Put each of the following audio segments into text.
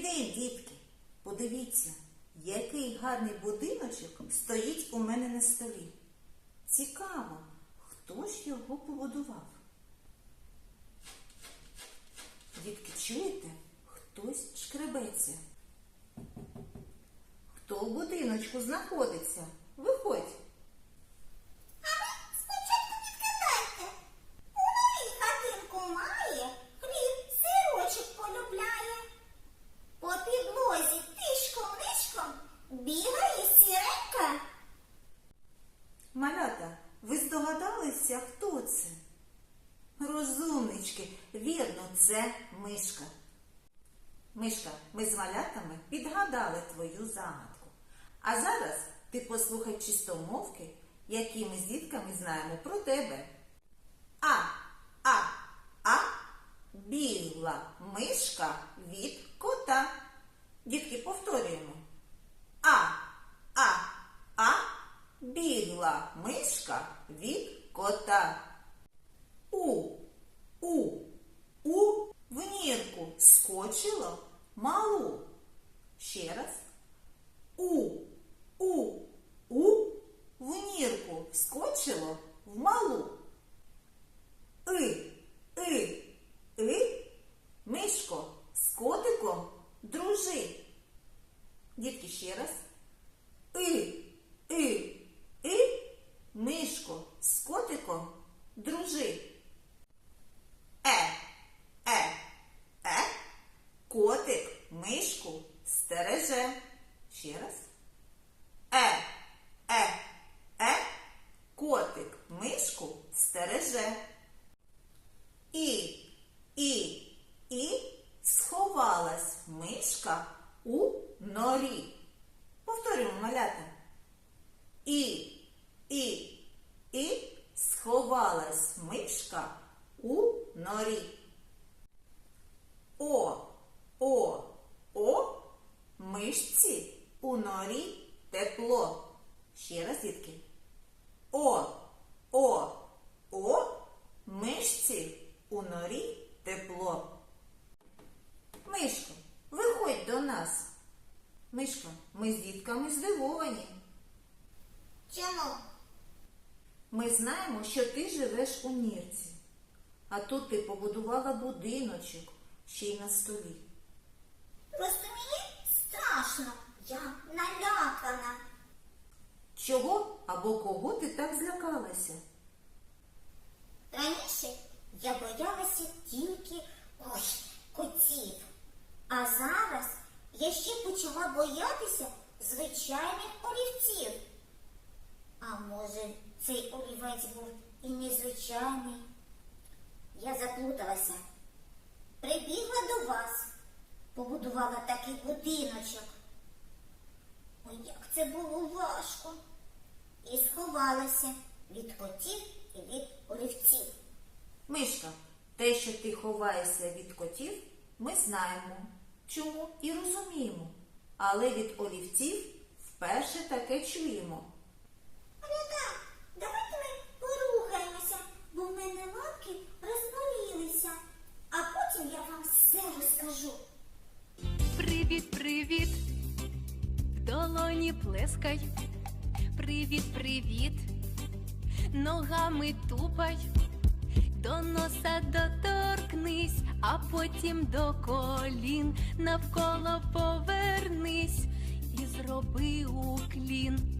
Добрий дітки! Подивіться, який гарний будиночок стоїть у мене на столі. Цікаво, хто ж його побудував? Дітки, чуєте? Хтось шкребеться. Хто у будиночку знаходиться? Розумнички, вірно, це мишка. Мишка, ми з малятами підгадали твою загадку. А зараз ти послухай чистомовки, які ми з дітками знаємо про тебе. А, а, а, бігла мишка від кота. Дітки, повторюємо. А, а, а, бігла мишка від кота. У, у, у в нірку скочило малу. Ще раз. У, у, у в нірку скочило в малу. И, и, и, мишко з котиком дружи. Дітки ще раз. И, и, и, мишко з котиком дружи. Е, е, е, котик мишку стереже. Ще раз. Е, е, е, котик мишку стереже. І, і, і сховалась мишка у норі. Повторюємо малята. І, і, і сховалась мишка у норі. О, о, о, мишці у норі тепло. Ще раз, дітки. О, о, о, мишці у норі тепло. Мишко, виходь до нас. Мишко, ми з дітками здивовані. Чому? Ми знаємо, що ти живеш у нірці, а тут ти побудувала будиночок ще й на столі. Просто мені страшно. Я налякана. Чого або кого ти так злякалася? Раніше я боялася тільки ой, котів. А зараз я ще почала боятися звичайних олівців. А може, цей олівець був і незвичайний? Я заплуталася. Прибігла до вас, побудувала такий будиночок. Ой, як це було важко. І сховалася від котів і від олівців. Мишка, те, що ти ховаєшся від котів, ми знаємо. Чому і розуміємо. Але від олівців вперше таке чуємо. Малята, давайте ми порухаємося, бо в мене лапки розболілися. А потім я вам все розкажу. Привіт, привіт, в долоні плескай. Привіт, привіт, ногами тупай, до носа доторкнись, а потім до колін навколо повернись і зроби уклін.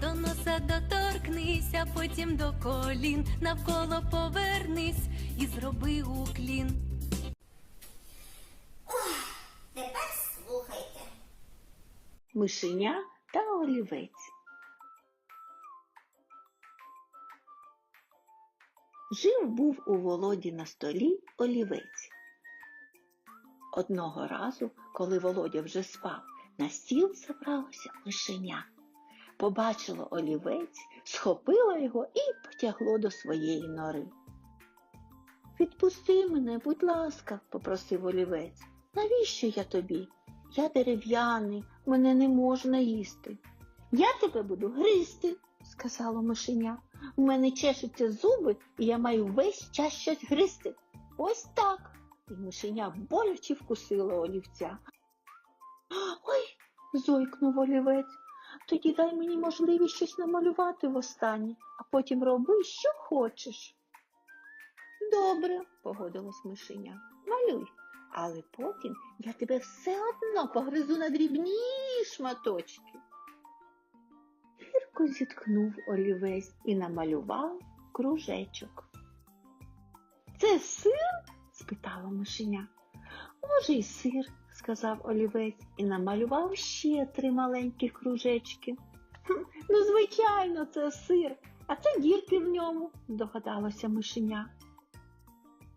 до носа доторкнись, а потім до колін, навколо повернись і зроби уклін. Тепер слухайте. мишеня та олівець. Жив був у Володі на столі олівець. Одного разу, коли Володя вже спав, на стіл забралося мишеня. Побачило олівець, схопило його і потягло до своєї нори. Відпусти мене, будь ласка, попросив олівець. Навіщо я тобі? Я дерев'яний, мене не можна їсти. Я тебе буду гризти, сказало мишеня. У мене чешуться зуби, і я маю весь час щось гризти. Ось так. І мишеня боляче вкусило олівця. Ой, зойкнув олівець. Тоді дай мені можливість щось намалювати востаннє, а потім роби, що хочеш. Добре, погодилась мишеня. Малюй. Але потім я тебе все одно погризу на дрібні шматочки. Гірко зіткнув олівець і намалював кружечок. Це сир? спитала мишеня. Може, й сир, сказав олівець і намалював ще три маленькі кружечки. Ну, звичайно, це сир, а це дірки в ньому, здогадалося мишеня.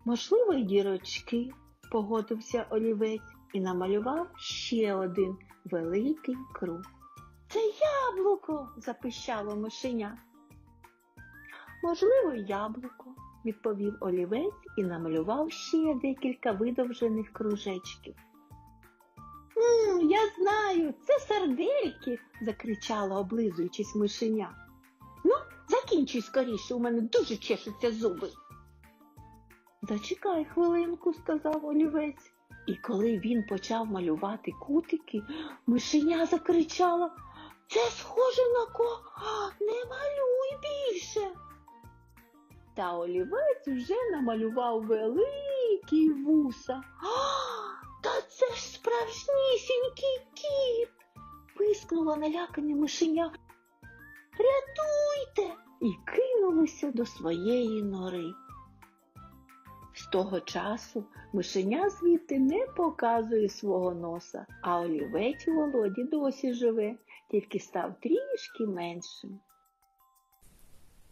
Можливо, й дірочки, погодився олівець і намалював ще один великий круг. Це яблуко, запищало мишеня. Можливо, яблуко, відповів олівець і намалював ще декілька видовжених кружечків. «М, я знаю, це сардельки, закричала, облизуючись мишеня. Ну, закінчуй скоріше, у мене дуже чешуться зуби. Зачекай хвилинку, сказав олівець. І коли він почав малювати кутики, мишеня закричала Це схоже на ко. Не малюй більше. Та олівець вже намалював великі вуса. Це ж справжнісінький кіт. пискнула налякане мишеня. Рятуйте! І кинулося до своєї нори. З того часу мишеня звідти не показує свого носа, а олівець у Володі досі живе, тільки став трішки меншим.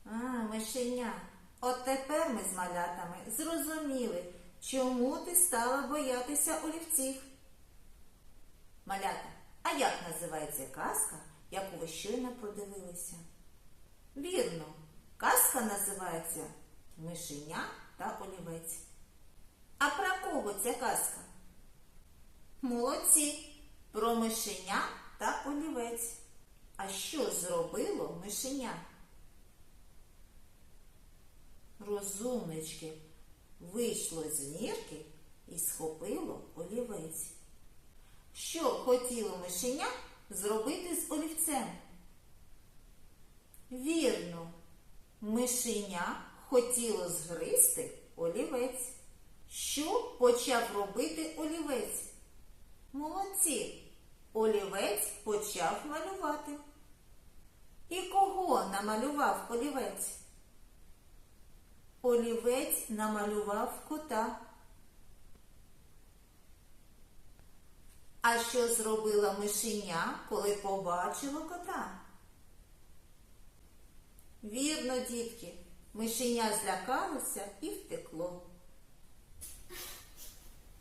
А, мишеня, от тепер ми з малятами зрозуміли, чому ти стала боятися олівців. Малята, а як називається казка, яку ви щойно подивилися? Вірно, казка називається Мишеня та олівець. А про кого ця казка? Молодці! Про мишеня та олівець. А що зробило мишеня? Розумнички вийшло з нірки і схопило олівець. Що хотіло мишеня зробити з олівцем? Вірно, мишеня хотіло згризти олівець. Що почав робити олівець? Молодці! Олівець почав малювати. І кого намалював олівець? Олівець намалював кота. А що зробила мишеня, коли побачила кота? Вірно, дітки, мишеня злякалося і втекло.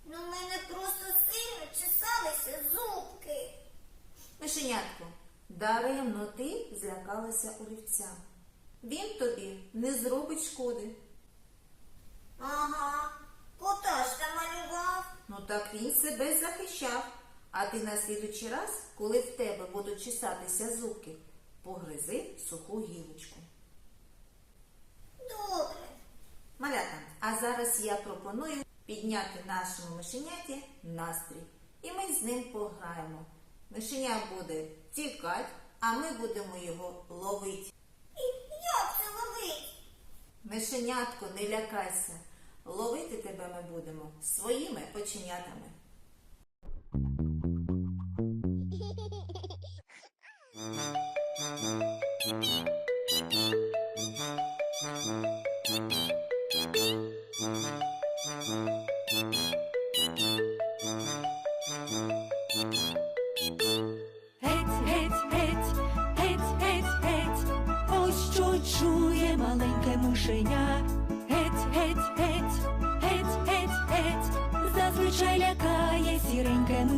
Ну, в мене просто сильно чесалися зубки. Мишенятко, даремно ти злякалася олівця. Він тобі не зробить шкоди. Ага, кота ж намалював. Ну так він себе захищав. А ти на слідучий раз, коли в тебе будуть чесатися зубки, погризи суху гілочку. Добре. Малята, а зараз я пропоную підняти нашому мишеняті настрій. І ми з ним пограємо. Мишеня буде тікати, а ми будемо його ловити. І як це ловить? Мишенятко, не лякайся. Ловити тебе ми будемо своїми оченятами.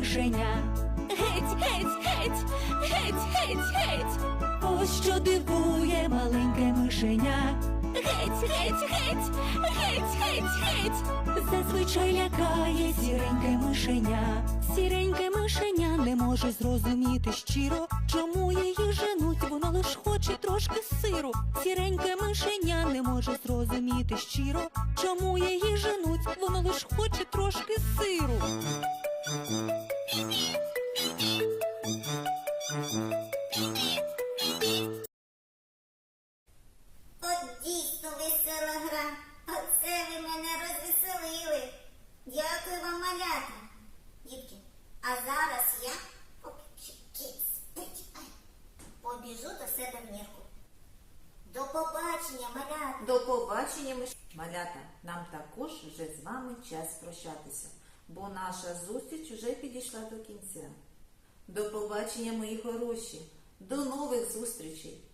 Мишеня. Геть, геть, геть, геть, геть, геть. Ось що дивує маленьке мишеня. Геть, геть, геть, геть, геть, геть. Зазвичай лякає сіреньке мишеня. Сіреньке мишеня не може зрозуміти щиро, чому її женуть, воно лиш хоче трошки сиру. Сіреньке мишеня не може зрозуміти щиро, чому її женуть, воно лиш хоче трошки сиру. От весела гра. Оце ви мене розвеселили. Дякую вам, малята. Дітки, а зараз я, кіт побіжу до себе в. До побачення, малята. До побачення, малята. Нам також вже з вами час прощатися, бо наша зустріч уже підійшла до кінця. До побачення, мої хороші, до нових зустрічей!